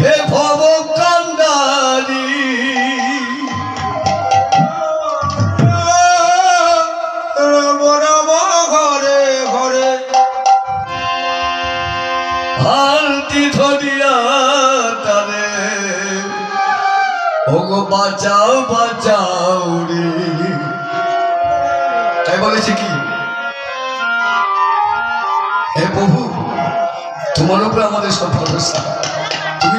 হে ভব কান্দারি। ঘরে ঘরে হালতি ধরিয়া তারে ওগো বাঁচাও বাঁচাও তাই বলেছে কি? হে প্রভু, তোমার আমাদের সব ভরসা।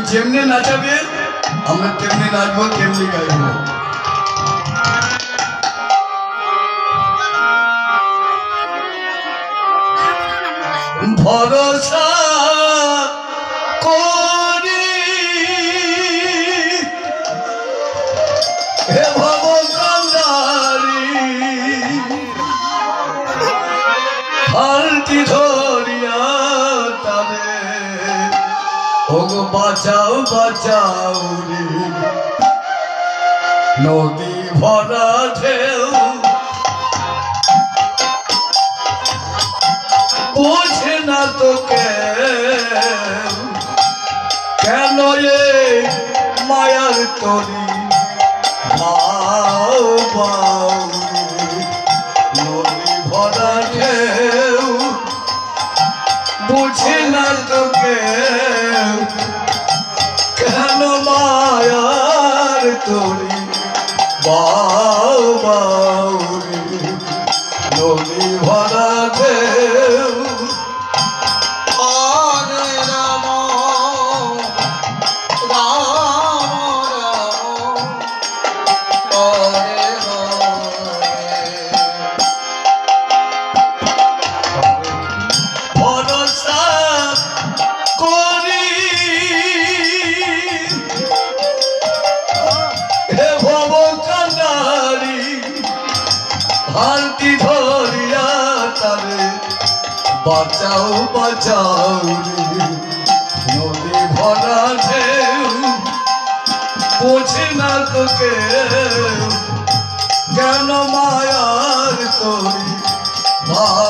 যেমনি নাচাবে? আমরা তেমনি নাচবো তেমনি গাইবো? ভরসা ধরিয়া বাঁচাও বাঁচাও রে। নদী ভরা ঢেউ। বোঝে না তোকে। কেন এ মায়ার তরি? বাউ নদী ভরা ঢেউ। বুঝে না তোকে। কেন মায়ার তরি? বাউ হালতি ধরিয়া তারে, বাঁচাও বাঁচাও নদী ভরা ঢেউ, বোঝে না তোকে। কেন মায়ার তোরি? বাউ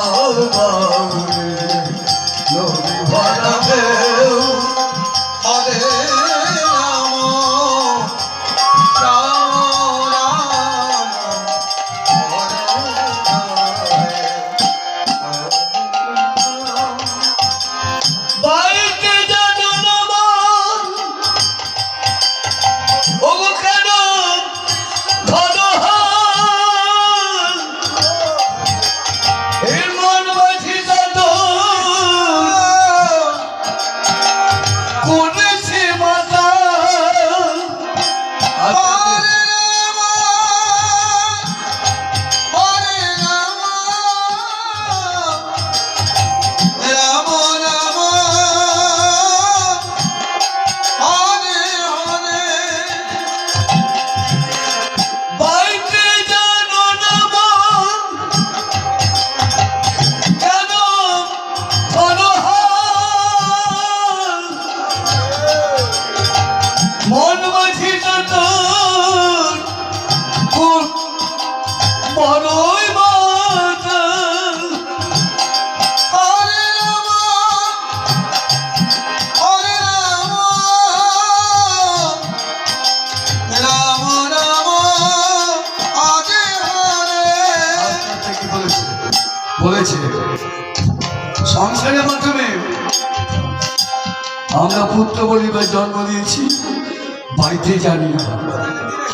বলেছে? বলেছে। সংসারের মাধ্যমে আমরা পুত্র পরিবার জন্ম দিয়েছি বাড়িতে জানি না।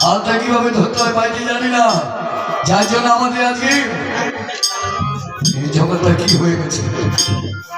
হালটা কীভাবে ধরতে হয় বাড়িতে জানি না। যার জন্য আমাদের আজকে এই জগৎটা কি হয়ে গেছে?